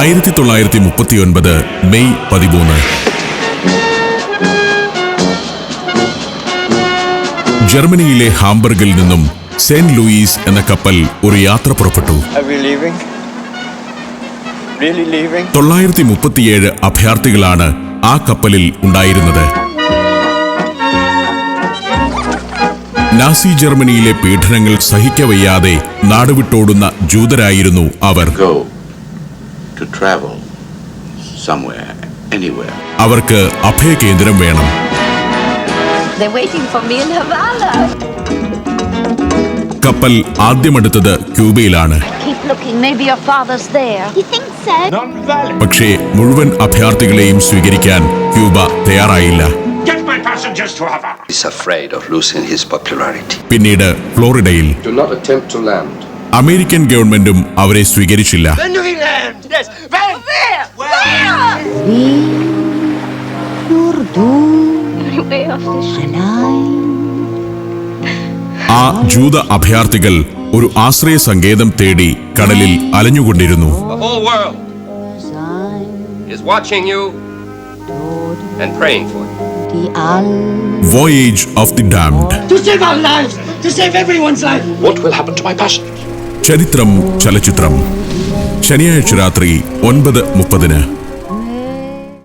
ആയിരത്തി തൊള്ളായിരത്തി മുപ്പത്തി ഒൻപത് മെയ് പതിമൂന്ന്. ജർമ്മനിയിലെ ഹാംബർഗിൽ നിന്നും സെന്റ് ലൂയിസ് എന്ന കപ്പൽ ഒരു യാത്ര പുറപ്പെട്ടു. Are we leaving? Really leaving? തൊള്ളായിരത്തി മുപ്പത്തിയേഴ് അഭയാർത്ഥികളാണ് ആ കപ്പലിൽ ഉണ്ടായിരുന്നത്. നാസി ജർമ്മനിയിലെ പീഡനങ്ങൾ സഹിക്കവയ്യാതെ നാടുവിട്ടോടുന്ന ജൂതരായിരുന്നു അവർ. To travel somewhere, anywhere. അവർക്ക് അഭയകേന്ദ്രം വേണം They're waiting for me in Havana. കപ്പൽ ആദ്യമെടുത്തത് ക്യൂബയിലാണ് Keep looking. Maybe your father's there. You think so? പക്ഷേ മുഴുവൻ അഭയാർത്ഥികളെയും സ്വീകരിക്കാൻ ക്യൂബ തയ്യാറായില്ല Get my passengers to Havana. He's afraid of losing his popularity. പിന്നീട് ഫ്ലോറിഡയിൽ Do not attempt to land. American ഗവൺമെന്റും അവരെ സ്വീകരിച്ചില്ല Vem! Vem! ആ ജൂത അഭയാർത്ഥികൾ ഒരു ആശ്രയ സങ്കേതം തേടി കടലിൽ അലഞ്ഞുകൊണ്ടിരുന്നു. വോയേജ് ഓഫ് ദി ഡാം ചരിത്രം ചലച്ചിത്രം. ശനിയാഴ്ച രാത്രി ഒൻപത് മുപ്പതിന്.